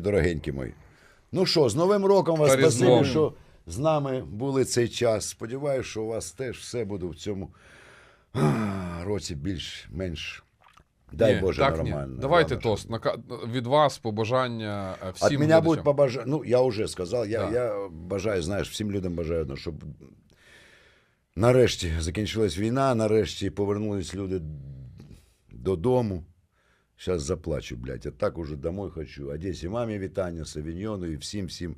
дорогенькі мої. Ну що, з Новим роком вас спасибі, що з нами були цей час. Сподіваюся, що у вас теж все буде в цьому році більш-менш. Дай Ні, Боже, так, нормально. Ні. Давайте Главное, тост. Нака- Від вас побажання е, всім От глядачам. будет побажать, ну, я уже сказал, я, Да. я бажаю, знаєш, всім людям бажаю, щоб нарешті закінчилась війна, нарешті повернулись люди додому. Зараз заплачу, блядь, я так уже домой хочу. Одесі мамі вітання, Савіньйону і всім-всім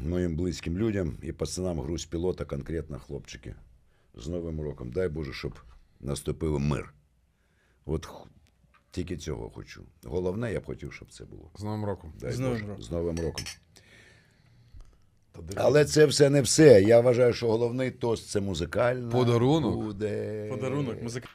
моїм близьким людям і пацанам груз пілота, конкретно хлопчики. З Новим роком. Дай Боже, щоб наступив мир. От х- тільки цього хочу. Головне, я б хотів, щоб це було. З Новим роком. Дай З Новим Боже, роком. З Новим роком. Але це все не все. Я вважаю, що головний тост це музикальна. Подарунок. Буде... Подарунок, музика.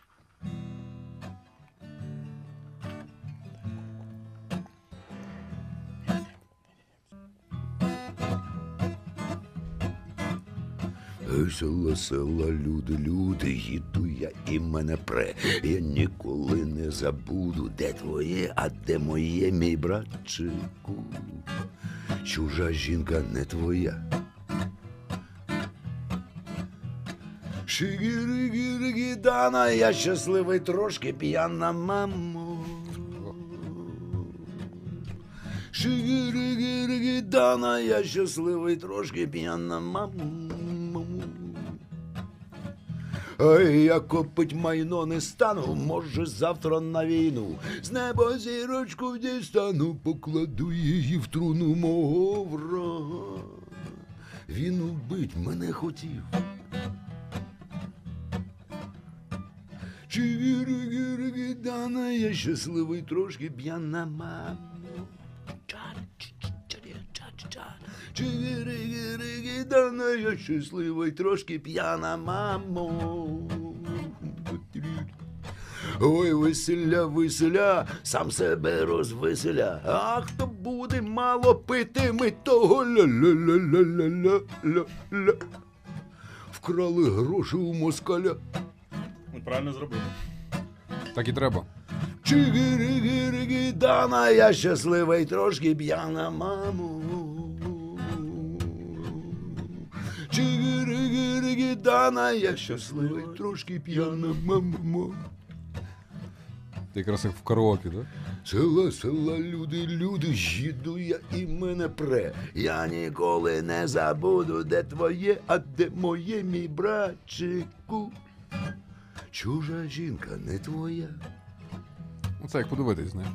Села, села, люди, люди, їду я і мене пре. Я ніколи не забуду, де твоє, а де моє, мій братчику. Чужа жінка не твоя. Шигіригірigi, дана, я щасливий трошки п'яна, мамо. Шигіригірigi, дана, я щасливий трошки п'яна, мамо. Ой, я копить майно не стану, може завтра на війну. З неба зірочку дістану, покладу її в труну мого врага. Він убить мене хотів. Чигири-гири, дана, я щасливий трошки п'яна мамо. Чигири-гири, дана, я щасливий трошки п'яна мамо. Ой, веселя, веселя, сам себе розвеселя. А хто буде мало пити, ми того ля-ля-ля-ля-ля-ля-ля. Вкрали гроші у москаля. Ми правильно зробили. Так і треба. Чигири-гири, дана, я щасливий трошки п'яна, мамо. Чигири-гири, я щасливий трошки п'яна, мамо. Ти якраз як в караоке, так? Села, села, люди, люди, їду я і мене пре. Я ніколи не забуду, де твоє, а де моє, мій братчику. Чужа жінка не твоя. Ну це як подивитись, знаєш.